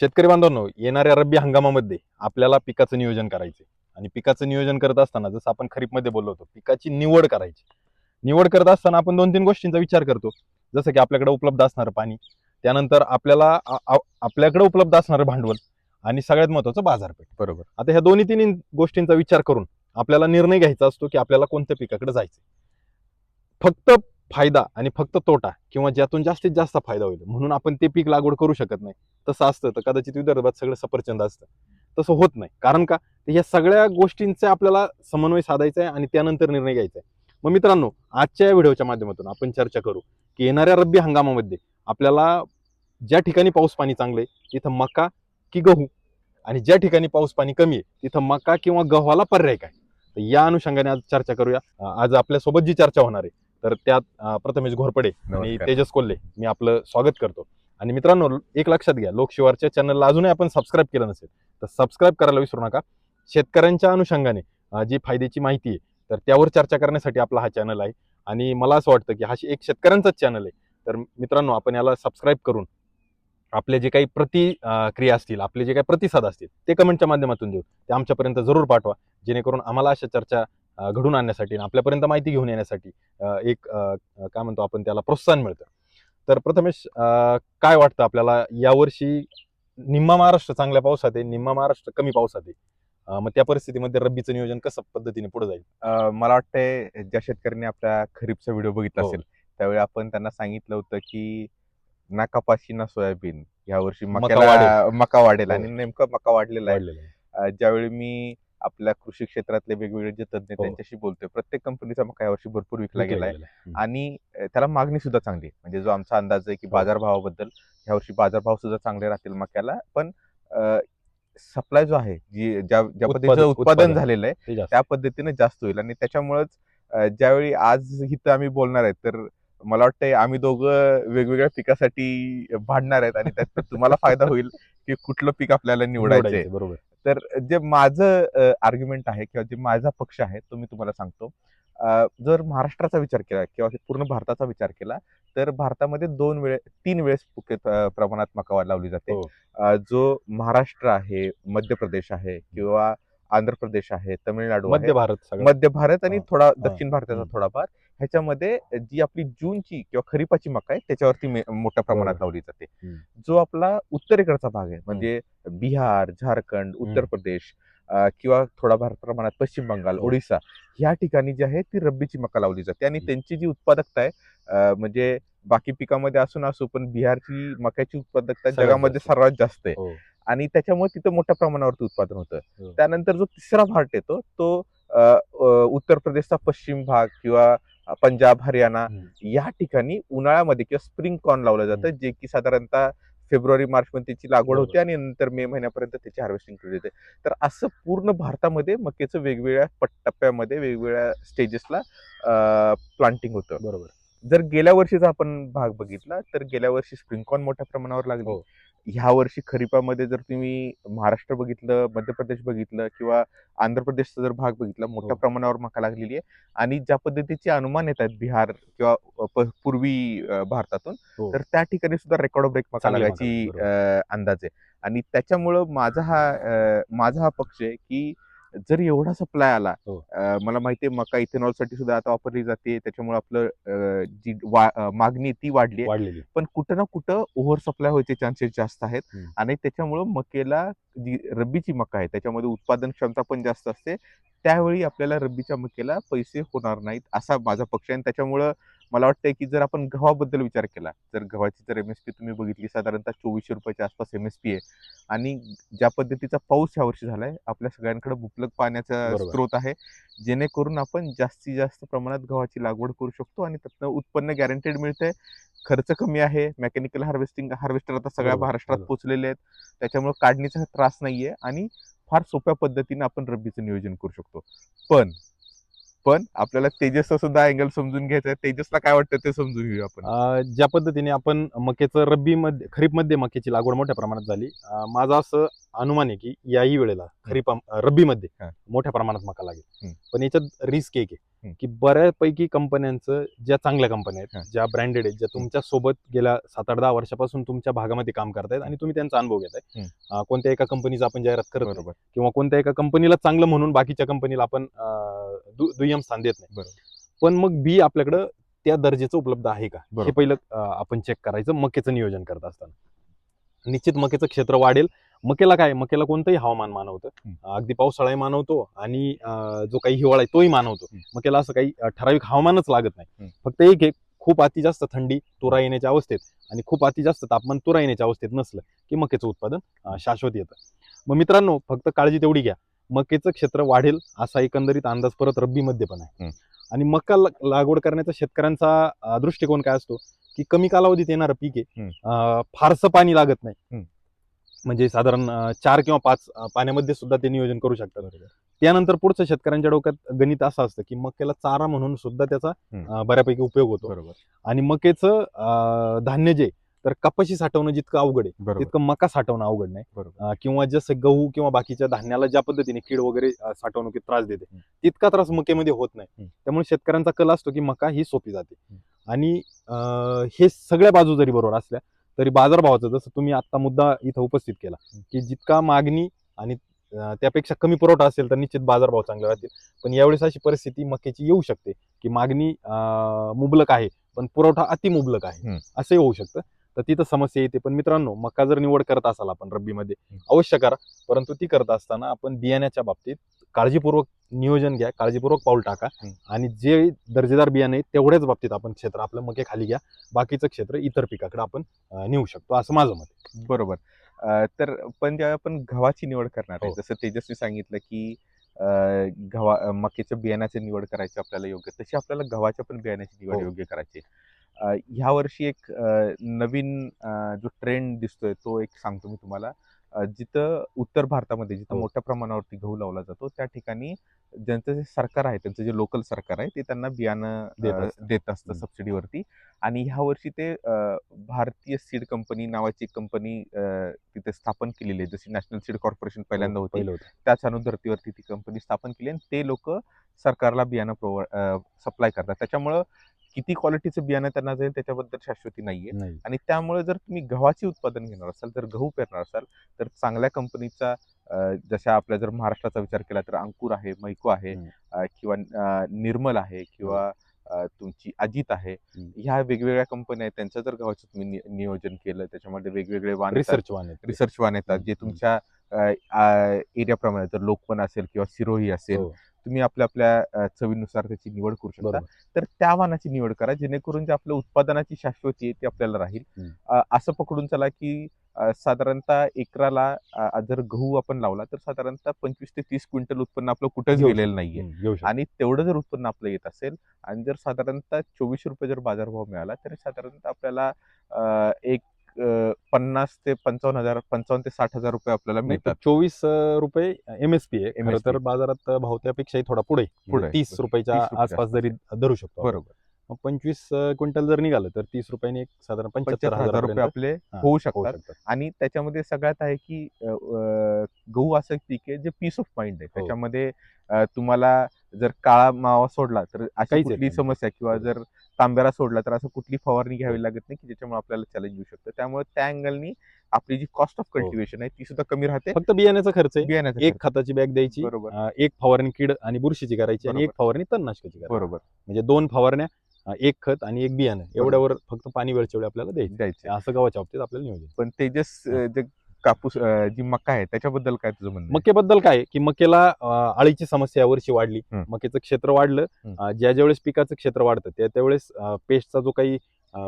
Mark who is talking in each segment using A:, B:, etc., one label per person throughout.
A: शेतकरी बांधवांनो येणाऱ्या रब्बी हंगामामध्ये आपल्याला पिकाचं नियोजन करायचे आणि पिकाचं नियोजन करत असताना जसं आपण खरीपमध्ये बोललो होतो पिकाची निवड करायची. निवड करत असताना आपण दोन तीन गोष्टींचा विचार करतो. जसं की आपल्याकडे उपलब्ध असणारं पाणी त्यानंतर आपल्याला आपल्याकडे उपलब्ध असणारं भांडवल आणि सगळ्यात महत्वाचं बाजारपेठ.
B: बरोबर.
A: आता ह्या दोन्ही तीन गोष्टींचा विचार करून आपल्याला निर्णय घ्यायचा असतो की आपल्याला कोणत्या पिकाकडे जायचं फक्त फायदा आणि फक्त तोटा किंवा ज्यातून जास्तीत जास्त फायदा होईल. म्हणून आपण ते पीक लागवड करू शकत नाही. तसं असतं तर कदाचित विदर्भात सगळं सफरचंद असतं. तसं होत नाही. कारण का? या सगळ्या गोष्टींचे आपल्याला समन्वय साधायचा आहे आणि त्यानंतर निर्णय घ्यायचा आहे. मग मित्रांनो आजच्या या व्हिडिओच्या माध्यमातून आपण चर्चा करू की येणाऱ्या रब्बी हंगामामध्ये आपल्याला ज्या ठिकाणी पाऊस पाणी चांगलं आहे तिथं मका की गहू? आणि ज्या ठिकाणी पाऊस पाणी कमी आहे तिथं मका किंवा गव्हाला पर्याय काय? तर या अनुषंगाने आज चर्चा करूया. आज आपल्यासोबत जी चर्चा होणार आहे तर त्यात प्रथमेश घोरपडे आणि. तेजस कोल्हे. मी आपलं स्वागत करतो. आणि मित्रांनो एक लक्षात घ्या लोकशिवारच्या चॅनलला अजूनही आपण सबस्क्राईब केलं नसेल तर सबस्क्राईब करायला विसरू नका. शेतकऱ्यांच्या अनुषंगाने जी फायद्याची माहिती आहे तर त्यावर चर्चा करण्यासाठी आपला हा चॅनल आहे. आणि मला असं वाटतं की हा एक शेतकऱ्यांचाच चॅनल आहे. तर मित्रांनो आपण याला सबस्क्राईब करून आपले जे काही प्रतिक्रिया असतील आपले जे काही प्रतिसाद असतील ते कमेंटच्या माध्यमातून देऊ. ते आमच्यापर्यंत जरूर पाठवा. जेणेकरून आम्हाला अशा चर्चा घडून आणण्यासाठी आणि आपल्यापर्यंत माहिती घेऊन येण्यासाठी एक काय म्हणतो आपण त्याला प्रोत्साहन मिळतं. तर प्रथमेश काय वाटतं आपल्याला यावर्षी निम्मा महाराष्ट्र चांगल्या पावसात आहे निम्मा महाराष्ट्र कमी पावसात आहे? मग त्या परिस्थितीमध्ये रब्बीचं नियोजन कसं पद्धतीने पुढे जाईल?
B: मला वाटतंय ज्या शेतकऱ्यांनी आपल्या खरीपचा व्हिडिओ बघितला
A: हो.
B: असेल त्यावेळी आपण त्यांना सांगितलं होतं की ना कपाशी ना सोयाबीन या वर्षी
A: मका
B: वाढेल.
A: हो.
B: आणि नेमकं मका वाढलेला आहे. ज्यावेळी मी आपल्या कृषी क्षेत्रातले वेगवेगळे जे तज्ञ
A: हो.
B: त्यांच्याशी बोलतोय प्रत्येक कंपनीचा मका यावर्षी भरपूर विकला गेलाय
A: आहे.
B: आणि त्याला मागणी सुद्धा चांगली आहे म्हणजे जो आमचा अंदाज आहे की
A: हो.
B: बाजारभावाबद्दल यावर्षी बाजारभाव सुद्धा चांगले राहतील मक्याला पण सप्लाय जो आहे जी ज्या ज्या पद्धतीचं उत्पादन. झालेलं आहे. त्या पद्धतीने जास्त होईल आणि त्याच्यामुळेच ज्यावेळी आज इथं आम्ही बोलणार आहे तर मला वाटतंय आम्ही दोघं वेगवेगळ्या पिकासाठी भांडणार आहेत आणि त्यात तुम्हाला फायदा होईल की कुठलं पीक आपल्याला निवडायचंय
A: निवडायचं, बरोबर
B: तर जे माझं आर्ग्युमेंट आहे किंवा जे माझा पक्ष आहे तो मी तुम्हाला सांगतो. जर महाराष्ट्राचा विचार केला किंवा पूर्ण भारताचा विचार केला तर भारतामध्ये दोन वेळे तीन वेळेस प्रमाणात मका लावली जाते.
A: हो.
B: जो महाराष्ट्र आहे मध्य प्रदेश आहे किंवा आंध्र प्रदेश आहे तमिळनाडू
A: मध्य भारत
B: मध्य भारत आणि थोडा दक्षिण भारताचा. थोडाफार. ह्याच्यामध्ये जी आपली जूनची किंवा खरीपाची मका आहे त्याच्यावरती मोठ्या प्रमाणात. लावली जाते. जो आपला उत्तरेकडचा भाग आहे म्हणजे बिहार झारखंड उत्तर. प्रदेश किंवा थोडा भार प्रमाणात पश्चिम बंगाल. ओडिसा ह्या ठिकाणी जी आहे ती रब्बीची मका लावली जाते आणि. त्यांची जी उत्पादकता आहे म्हणजे बाकी पिकामध्ये असू नसू पण बिहारची मक्याची उत्पादकता जगामध्ये. सर्वात जास्त आहे
A: हो.
B: आणि त्याच्यामुळे तिथं मोठ्या प्रमाणावरती उत्पादन होतं
A: हो.
B: त्यानंतर जो तिसरा भाग येतो तो उत्तर प्रदेशचा पश्चिम भाग किंवा पंजाब हरियाणा. या ठिकाणी उन्हाळ्यामध्ये किंवा स्प्रिंग कॉर्न लावलं जातं जे की साधारणतः फेब्रुवारी मार्च मध्ये त्याची लागवड. होते आणि नंतर मे महिन्यापर्यंत त्याची हार्वेस्टिंग केली जाते तर असं पूर्ण भारतामध्ये मक्याचं वेगवेगळ्या टप्प्यामध्ये वेगवेगळ्या स्टेजेसला प्लांटिंग होतं
A: बरोबर
B: जर गेल्या वर्षीचा आपण भाग बघितला तर गेल्या वर्षी स्प्रिंग कॉर्न मोठ्या प्रमाणावर लागली
A: हो.
B: ह्या वर्षी खरीपामध्ये जर तुम्ही महाराष्ट्र बघितलं मध्य प्रदेश बघितलं किंवा आंध्र प्रदेशचा जर भाग बघितला मोठ्या
A: हो.
B: प्रमाणावर मका लागलेली आहे आणि ज्या पद्धतीचे अनुमान येत आहेत बिहार किंवा पूर्वी भारतातून
A: हो.
B: तर त्या ठिकाणी सुद्धा रेकॉर्ड ब्रेक मका लागायची अंदाज आहे आणि त्याच्यामुळं माझा हा माझा हा पक्ष आहे की जर एवढा सप्लाय आला
A: हो.
B: अ, मला माहिती आहे मका इथेनॉलसाठी सुद्धा आता वापरली जाते त्याच्यामुळे आपलं अ, जी वा- अ, मागणी आहे ती वाढली आहे
A: वाढलेली
B: पण कुठं ना कुठं ओव्हर सप्लाय व्हायचे चान्सेस जास्त आहेत
A: हम्म.
B: आणि त्याच्यामुळं मकेला जी रब्बीची मका आहे त्याच्यामध्ये उत्पादन क्षमता पण जास्त असते त्यावेळी आपल्याला रब्बीच्या मकेला पैसे होणार नाहीत असा माझा पक्ष आहे आणि त्याच्यामुळं मला वाटतंय की जर आपण गव्हाबद्दल विचार केला जर गव्हाची जर एमएसपी तुम्ही बघितली साधारणतः चोवीसशे रुपयाच्या आसपास एमएसपी आहे आणि ज्या पद्धतीचा पाऊस ह्या वर्षी झालाय आपल्या सगळ्यांकडे मुबलक पाण्याचा. स्रोत आहे जेणेकरून आपण जास्तीत जास्त प्रमाणात गव्हाची लागवड करू शकतो आणि त्यातनं उत्पन्न गॅरंटेड मिळतंय खर्च कमी आहे मेकॅनिकल हार्वेस्टिंग हार्वेस्टर आता सगळ्या महाराष्ट्रात. पोहोचलेले आहेत त्याच्यामुळे काढणीचा त्रास नाहीये आणि फार सोप्या पद्धतीने आपण रब्बीचं नियोजन करू शकतो पण पण आपल्याला तेजसचा सुद्धा अँगल समजून घ्यायचा आहे तेजसला काय वाटतं ते समजून घेऊया आपण
A: अं, ज्या पद्धतीने आपण मकेचं रब्बी मध्ये खरीपमध्ये मकेची लागवड मोठ्या प्रमाणात झाली अं, माझं असं अनुमान आहे की याही वेळेला खरीप रब्बी मध्ये
B: हा.
A: मोठ्या प्रमाणात मका लागेल
B: हम्म.
A: पण याच्यात रिस्क एक आहे
B: हम्म.
A: की बऱ्यापैकी कंपन्यांचं ज्या चांगल्या कंपन्या
B: हा.
A: आहेत ज्या ब्रँडेड आहेत ज्या तुमच्यासोबत गेल्या सात आठ दहा वर्षापासून तुमच्या भागामध्ये काम करतायत आणि तुम्ही त्यांचा अनुभव घेताय
B: हम्म.
A: अं, कोणत्या एका कंपनीचा आपण जाहिरात करत नाही.
B: बरोबर
A: किंवा कोणत्या एका कंपनीला चांगलं म्हणून बाकीच्या कंपनीला आपण अं, दुय्यम स्थान देत नाही.
B: बरोबर.
A: पण मग बी आपल्याकडं त्या दर्जाचं उपलब्ध आहे का? हे. पहिलं आपण चेक करायचं मकेचं नियोजन करत असताना. निश्चित मकेचं क्षेत्र वाढेल. मकेला काय? मकेला कोणतंही हवामान मानवतं. अगदी पावसाळाही मानवतो आणि जो काही हिवाळा आहे तोही मानवतो. मकेला असं काही ठराविक हवामानच लागत नाही. फक्त एक एक खूप अति जास्त थंडी तुरा येण्याच्या अवस्थेत आणि खूप अति जास्त तापमान तुरा येण्याच्या अवस्थेत नसलं की मकेचं उत्पादन शाश्वत येतं. मग मित्रांनो फक्त काळजी तेवढी घ्या. मकेचं क्षेत्र वाढेल असा एकंदरीत अंदाज परत रब्बीमध्ये पण आहे. आणि मका लागवड करण्याचा शेतकऱ्यांचा दृष्टिकोन काय असतो? की कमी कालावधीत येणारं पीक आहे. फारसं पाणी लागत नाही. म्हणजे साधारण चार किंवा पाच पाण्यामध्ये सुद्धा ते नियोजन करू शकतात. त्यानंतर पुढचं शेतकऱ्यांच्या डोक्यात गणित असं असतं की मक्याला चारा म्हणून सुद्धा त्याचा बऱ्यापैकी उपयोग होतो.
B: बरोबर.
A: आणि मकेचं धान्य जे तर कपाशी साठवणं जितकं अवघड आहे तितकं मका साठवणं अवघड नाही किंवा जसं गहू किंवा बाकीच्या धान्याला ज्या पद्धतीने कीड वगैरे साठवणुकीत त्रास देते. तितका त्रास मकेमध्ये होत नाही. त्यामुळे शेतकऱ्यांचा कल असतो की मका ही सोपी जाते. आणि हे सगळ्या बाजू जरी बरोबर असल्या तरी बाजारभावाचं जसं तुम्ही आता मुद्दा इथं उपस्थित केला. की जितका मागणी आणि त्यापेक्षा कमी पुरवठा असेल तर निश्चित बाजारभाव चांगले राहतील पण यावेळेस अशी परिस्थिती मक्याची येऊ शकते की मागणी मुबलक आहे पण पुरवठा अति मुबलक आहे. असंही होऊ शकतं तर तिथं समस्या येते पण मित्रांनो मका जर निवड करत असाल आपण रब्बीमध्ये. अवश्य करा परंतु ती करत असताना आपण बियाण्याच्या बाबतीत काळजीपूर्वक नियोजन घ्या काळजीपूर्वक पाऊल टाका. आणि जे दर्जेदार बियाणे तेवढ्याच बाबतीत आपण क्षेत्र आपलं मके खाली घ्या बाकीचं क्षेत्र इतर पिकाकडे आपण नेऊ शकतो असं माझं मत आहे.
B: बरोबर तर पण जेव्हा आपण गव्हाची निवड करणार आहे
A: हो.
B: जसं तेजस्वी सांगितलं की अं, गव्हा अं, मक्याच्या बियाण्याची निवड करायची आपल्याला योग्य तशी आपल्याला गव्हाच्या पण बियाण्याची निवड
A: हो.
B: योग्य करायची ह्या वर्षी एक नवीन जो ट्रेंड दिसतोय तो एक सांगतो मी तुम्हाला जिथं उत्तर भारतामध्ये जिथं
A: हो.
B: मोठ्या प्रमाणावरती गहू लावला जातो त्या ठिकाणी ज्यांचं जे सरकार आहे त्यांचं जे लोकल सरकार आहे ते त्यांना बियाणं
A: देत असतं.
B: देत असतं
A: हम्म.
B: सबसिडीवरती आणि ह्या वर्षी ते भारतीय सीड कंपनी नावाची कंपनी तिथे स्थापन केलेली आहे जशी नॅशनल सीड कॉर्पोरेशन पहिल्यांदा
A: होती
B: त्याच अनुधर्तीवरती ती कंपनी स्थापन केली आणि ते लोक सरकारला बियाणं प्रोव्हाइड सप्लाय करतात त्याच्यामुळं किती क्वालिटीचं बियाणं त्यांना जाईल त्याच्याबद्दल शाश्वती नाहीये
A: नाही
B: आणि त्यामुळे जर तुम्ही गव्हाचे उत्पादन घेणार असाल तर गहू पेरणार असाल तर चांगल्या कंपनीचा जशा आपल्या जर महाराष्ट्राचा विचार केला तर अंकुर आहे मैको आहे किंवा निर्मल आहे किंवा अं, तुमची अजित आहे. ह्या वेगवेगळ्या कंपन्या आहेत त्यांचं जर गव्हाचं तुम्ही नियोजन केलं त्याच्यामध्ये वेगवेगळे वाण येतात.
A: रिसर्च आहेत.
B: रिसर्च वाण येतात जे. तुमच्या एरियाप्रमाणे जर लोकवन असेल किंवा सिरोही असेल
A: हो,
B: तुम्ही आपल्या आपल्या चवीनुसार त्याची निवड करू शकता. तर त्या वाणाची निवड करा जेणेकरून जे आपल्या उत्पादनाची शाश्वती आहे ती आपल्याला राहील. असं पकडून चला की साधारणतः एकराला जर गहू आपण लावला तर साधारणतः पंचवीस ते तीस क्विंटल उत्पन्न आपलं कुठंच गेलेलं नाहीये. आणि तेवढं जर उत्पन्न आपलं येत असेल आणि जर साधारणतः चोवीसशे रुपये जर बाजारभाव मिळाला तर साधारणतः आपल्याला एक पन्नास ते पंचावन्न हजार पंचावन्न ते साठ हजार रुपये आपल्याला मिळतात
A: चोवीस रुपये एमएसपी आहे खरं. तर बाजारात भाव त्यापेक्षाही थोडा पुढे म्हणजे
B: पुढे.
A: तीस. रुपयाच्या
B: 30 रुपये
A: आसपास जरी धरू शकतो.
B: बरोबर
A: मग पंचवीस क्विंटल जर निघालं तर तीस रुपयाने एक साधारण पंच्याहत्तर
B: हजार रुपये आपले होऊ शकतात आणि त्याच्यामध्ये सगळ्यात आहे की गहू असं पीक आहे जे पीस ऑफ माइंड आहे
A: हो.
B: त्याच्यामध्ये तुम्हाला जर काळा मावा सोडला तर अशी कुठली. समस्या किंवा. जर तांब्याला सोडला तर असं कुठली फवारणी घ्यावी. लागत नाही की ज्याच्यामुळे आपल्याला चॅलेंज येऊ शकतं. त्यामुळे त्या अँगलनी आपली जी कॉस्ट ऑफ. कल्टिवेशन आहे ती सुद्धा कमी राहते.
A: फक्त बियाण्याचा खर्च आहे.
B: बियाण्याचा
A: एक. खताची बॅग द्यायची
B: बरोबर.
A: एक फवारणी कीड आणि बुरशीची करायची आणि एक. फवारणी तणनाशकाची करायची.
B: बरोबर.
A: म्हणजे दोन फवारण्या एक खत आणि एक बियाणं. एवढ्यावर फक्त पाणी वेळच्या वेळी आपल्याला द्यायचं.
B: द्यायचे.
A: असं गव्हाच्या बाबतीत आपल्याला नियोजन
B: पण तेजस कापूस जी मका आहे त्याच्याबद्दल काय तुझं म्हणणं?
A: मकेबद्दल काय की मकेला अं, अळीची समस्या यावर्षी वाढली. मकेचं क्षेत्र वाढलं ज्या ज्या वेळेस पिकाचं क्षेत्र वाढतं त्या त्यावेळेस पेस्टचा जो काही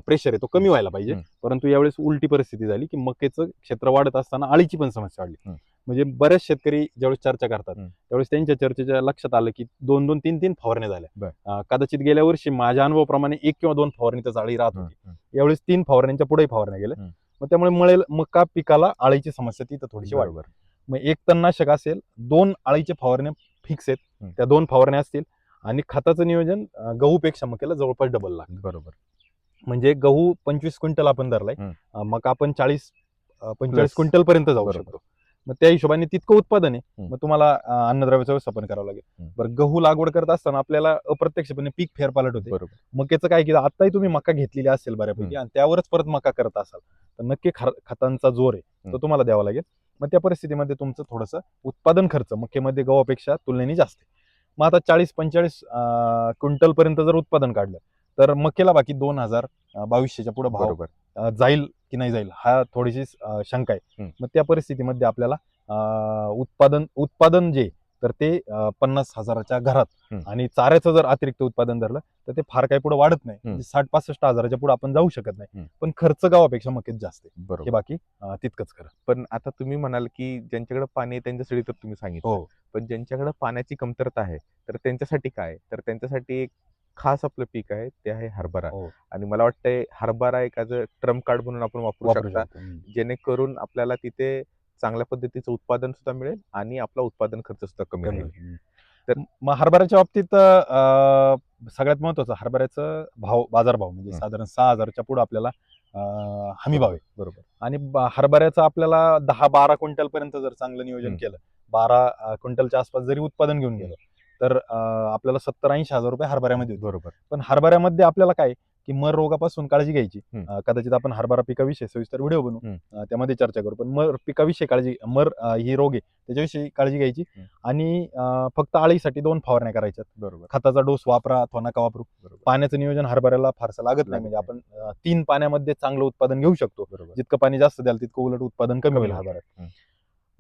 A: प्रेशर आहे तो कमी व्हायला पाहिजे. परंतु यावेळेस उलटी परिस्थिती झाली की मकेचं क्षेत्र वाढत असताना अळीची पण समस्या वाढली. म्हणजे बऱ्याच शेतकरी ज्यावेळेस चर्चा करतात. त्यावेळेस त्यांच्या चर्चेच्या लक्षात आलं की दोन दोन तीन तीन फवारण्या. झाल्या कदाचित गेल्या वर्षी माझ्या अनुभवाप्रमाणे एक किंवा दोन फवारणीतच अळी राहत
B: हम्म,
A: होती. यावेळेस तीन फवारण्यांच्या पुढे फवारण्या गेल्या. मग त्यामुळे मळेल मका पिकाला अळीची समस्या तिथं थोडीशी
B: बरोबर.
A: मग एक तणनाशक असेल दोन अळीचे फवारण्या फिक्स आहेत. त्या दोन फवारण्या असतील आणि खताचं नियोजन गहूपेक्षा मक्याला जवळपास डबल लागतं
B: बरोबर.
A: म्हणजे गहू पंचवीस क्विंटल आपण धरलाय. मग आपण चाळीस पंचेचाळीस. क्विंटल पर्यंत जाऊ. शकतो. मग त्या हिशोबाने तितकं उत्पादन आहे. मग तुम्हाला अन्नद्रव्याचं व्यवस्थापन करावं लागेल. बरं गहू लागवड करत असताना आपल्याला अप्रत्यक्षपणे पीक फेरपालट होते
B: बरोबर
A: मक्याचं काय की आताही तुम्ही मका घेतलेली असेल बऱ्यापैकी. आणि त्यावरच परत मका करत असाल तर नक्की खतांचा जोर आहे तो. तुम्हाला द्यावा लागेल मग त्या परिस्थितीमध्ये तुमचं थोडंसं उत्पादन खर्च मक्यामध्ये गव्हापेक्षा तुलनेने जास्त आहे मग आता चाळीस पंचेचाळीस क्विंटल पर्यंत जर उत्पादन काढलं तर मक्याला बाकी दोन हजार बावीसशेच्या पुढे भाव जाईल की नाही जाईल हा थोडीशी शंका आहे. मग त्या परिस्थितीमध्ये आपल्याला उत्पादन उत्पादन जे तर ते पन्नास हजाराच्या घरात. आणि चाऱ्याचं जर अतिरिक्त उत्पादन धरलं तर ते फार काही पुढे वाढत नाही. म्हणजे साठ पासष्ट हजाराच्या पुढे आपण जाऊ शकत नाही. पण खर्च गावापेक्षा मक्यात जास्त आहे.
B: बरोबर.
A: बाकी तितकंच खरं.
B: पण आता तुम्ही म्हणाल की ज्यांच्याकडे पाणी आहे त्यांच्यासाठी तर तुम्ही सांगितलं
A: हो.
B: पण ज्यांच्याकडे पाण्याची कमतरता आहे तर त्यांच्यासाठी काय? तर त्यांच्यासाठी एक खास आपलं पीक आहे ते आहे हरभरा
A: हो.
B: आणि मला वाटतंय हरभरा एक ट्रम्प कार्ड म्हणून आपण वापरू
A: वापरू
B: शकता
A: शकतो. हम्म.
B: जेणेकरून आपल्याला तिथे चांगल्या पद्धतीचं उत्पादन सुद्धा मिळेल आणि आपला उत्पादन खर्च सुद्धा कमी राहील
A: होईल.
B: तर-
A: मग हरभऱ्याच्या बाबतीत अं, सगळ्यात महत्वाचं हरभऱ्याचं भाव बाजारभाव म्हणजे
B: हं.
A: साधारण सहा हजारच्या पुढे आपल्याला अं, हमी भाव आहे
B: बरोबर
A: आणि ब- हरभऱ्याचं आपल्याला दहा बारा क्विंटल पर्यंत जर चांगलं नियोजन
B: हं.
A: केलं बारा अं, क्विंटलच्या आसपास जरी उत्पादन घेऊन गेलं तर आपल्याला सत्तर ऐंशी हजार रुपये हरभऱ्यामध्ये.
B: बरोबर.
A: पण हरभऱ्यामध्ये आपल्याला काय की मर रोगापासून काळजी घ्यायची. कदाचित आपण हरभरा पिकाविषयी सविस्तर व्हिडिओ बनवू. त्यामध्ये चर्चा करू. पण मर पिकाविषयी काळजी मर ही रोग आहे त्याच्याविषयी काळजी घ्यायची. आणि फक्त आळीसाठी दोन फवारण्या करायच्यात.
B: बरोबर.
A: खताचा डोस वापरा अथवा नका वापरू. पाण्याचं नियोजन हरभऱ्याला फारसं लागत नाही. म्हणजे आपण तीन पाण्यामध्ये चांगलं उत्पादन घेऊ शकतो. जितकं पाणी जास्त द्याल तितकं उलट उत्पादन कमी होईल. हरभऱ्यात.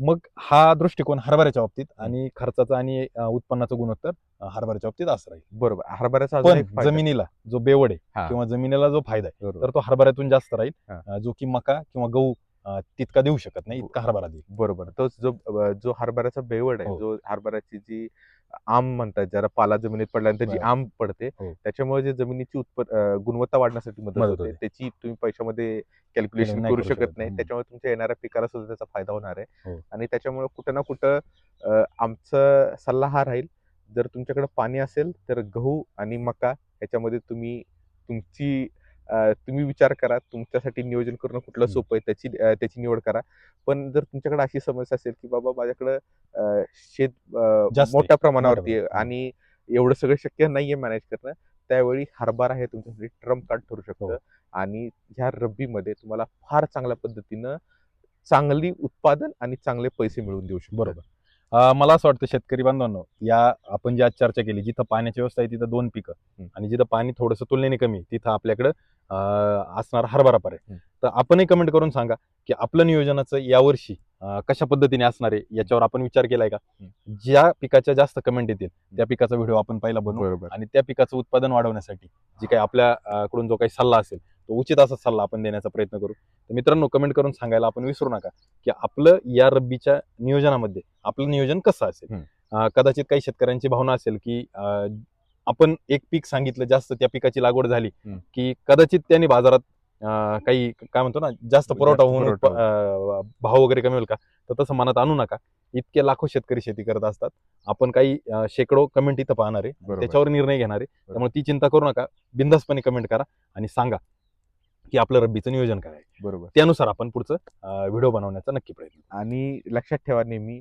A: मग हा दृष्टिकोन हरभऱ्याच्या बाबतीत आणि खर्चाचा आणि उत्पन्नाचं गुणोत्तर हरभऱ्याच्या बाबतीत असं राहील.
B: बरोबर. हरभऱ्याचा अजून
A: पण
B: एक फायदा-
A: जमिनीला जो बेवड
B: हा.
A: आहे किंवा जमिनीला जो फायदा आहे
B: बरोबर.
A: तर तो हरभऱ्यातून जास्त राहील
B: हा.
A: जो की मका किंवा गहू अं, तितका देऊ शकत नाही इतका हरभरा देईल.
B: बरोबर. तो जो अ, जो हरभऱ्याचा बेवड आहे
A: हो.
B: जो हरभऱ्याची जी आम म्हणतात ज्याला पाला जमिनीत पडल्यानंतर जी. आम पडते
A: हो.
B: त्याच्यामुळे जे जमिनीची उत्पन्न अ, गुणवत्ता वाढण्यासाठी मदत
A: मदत
B: होते
A: होते.
B: त्याची तुम्ही पैशामध्ये कॅल्क्युलेशन
A: नाही
B: करू शकत. नाही. त्याच्यामुळे तुमच्या येणाऱ्या पिकाला सुद्धा त्याचा फायदा होणार आहे
A: हो.
B: आणि त्याच्यामुळे कुठं ना कुठं अ, आमचा सल्ला हा राहील जर तुमच्याकडे पाणी असेल तर गहू आणि मका ह्याच्यामध्ये तुम्ही तुमची तुम्ही विचार करा तुमच्यासाठी नियोजन करणं कुठलं. सोपं आहे त्याची त्याची निवड करा पण जर तुमच्याकडे अशी समस्या असेल की बाबा माझ्याकडं शेत
A: आहे.
B: मोठ्या प्रमाणावरती आहे आणि एवढं सगळं शक्य नाहीये मॅनेज करणं त्यावेळी हरभरा हे तुमच्यासाठी ट्रम्प कार्ड ठरू शकतं
A: हो.
B: आणि ह्या रब्बीमध्ये तुम्हाला फार चांगल्या पद्धतीनं चांगली उत्पादन आणि चांगले पैसे मिळवून देऊ शकतो
A: बरोबर मला असं वाटतं शेतकरी बांधवांनो या आपण जी आज चर्चा केली जिथं पाण्याची व्यवस्था आहे तिथं दोन पिकं. आणि जिथं पाणी थोडंसं तुलनेने कमी तिथं आपल्याकडं असणार हरभरा पर्याय. तर आपणही कमेंट करून सांगा की आपलं नियोजनाचं यावर्षी कशा पद्धतीने असणार आहे याच्यावर आपण विचार केलाय का? ज्या पिकाच्या जास्त कमेंट येतील त्या पिकाचा व्हिडिओ आपण पहिला बनवू आणि त्या पिकाचं उत्पादन वाढवण्यासाठी जी काही आपल्या अं, कडून जो काही सल्ला असेल तो उचित असा सल्ला आपण देण्याचा प्रयत्न करू. तर मित्रांनो कमेंट करून सांगायला आपण विसरू नका की आपलं या रब्बीच्या नियोजनामध्ये आपलं नियोजन कसं असेल? कदाचित काही शेतकऱ्यांची भावना असेल की आपण एक पीक सांगितलं जास्त त्या पिकाची लागवड झाली. की कदाचित त्यांनी बाजारात काही काय म्हणतो ना जास्त पुरवठा होऊन
B: पुरवठा
A: अं, भाव वगैरे कमी होईल का? तर तसं मनात आणू नका. इतके लाखो शेतकरी शेती करत असतात. आपण काही शेकडो कमेंट इथं पाहणार. त्याच्यावर निर्णय घेणार आहे. त्यामुळे ती चिंता करू नका. बिंदासपणे कमेंट करा आणि सांगा. की आपलं रब्बीचं नियोजन काय आहे
B: बरोबर
A: त्यानुसार आपण पुढचं व्हिडिओ बनवण्याचा नक्की प्रयत्न करू.
B: आणि लक्षात ठेवा नेहमी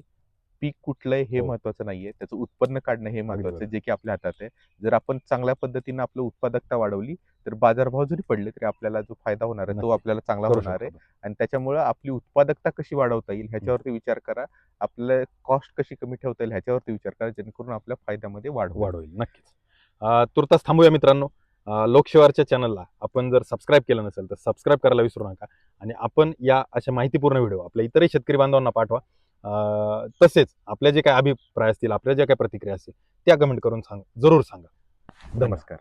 B: पीक कुठलं आहे हे
A: हो.
B: महत्वाचं नाहीये त्याचं उत्पन्न काढणं हे महत्वाचं
A: बरोबर.
B: आहे, जे की आपल्या हातात आहे जर आपण चांगल्या पद्धतीनं आपलं उत्पादकता वाढवली तर बाजारभाव जरी पडले तरी आपल्याला जो फायदा होणार आहे तो
A: नक्की.
B: आपल्याला चांगला
A: करू
B: होणार आहे
A: शकतो.
B: आणि त्याच्यामुळे आपली उत्पादकता कशी वाढवता येईल ह्याच्यावरती विचार करा आपलं कॉस्ट कशी कमी ठेवता येईल ह्याच्यावरती विचार करा जेणेकरून आपल्या फायद्यामध्ये वाढ होईल.
A: वाढ होईल नक्कीच अं, तुर्तास थांबूया मित्रांनो लोकशिवारच्या चॅनलला आपण जर सबस्क्राईब केलं नसेल तर सबस्क्राईब करायला विसरू नका. आणि आपण या अशा माहितीपूर्ण व्हिडिओ आपल्या इतरही शेतकरी बांधवांना पाठवा. तसेच आपल्या जे काय अभिप्राय असतील आपल्या ज्या काय प्रतिक्रिया असतील त्या कमेंट करून सांग जरूर सांगा.
B: नमस्कार.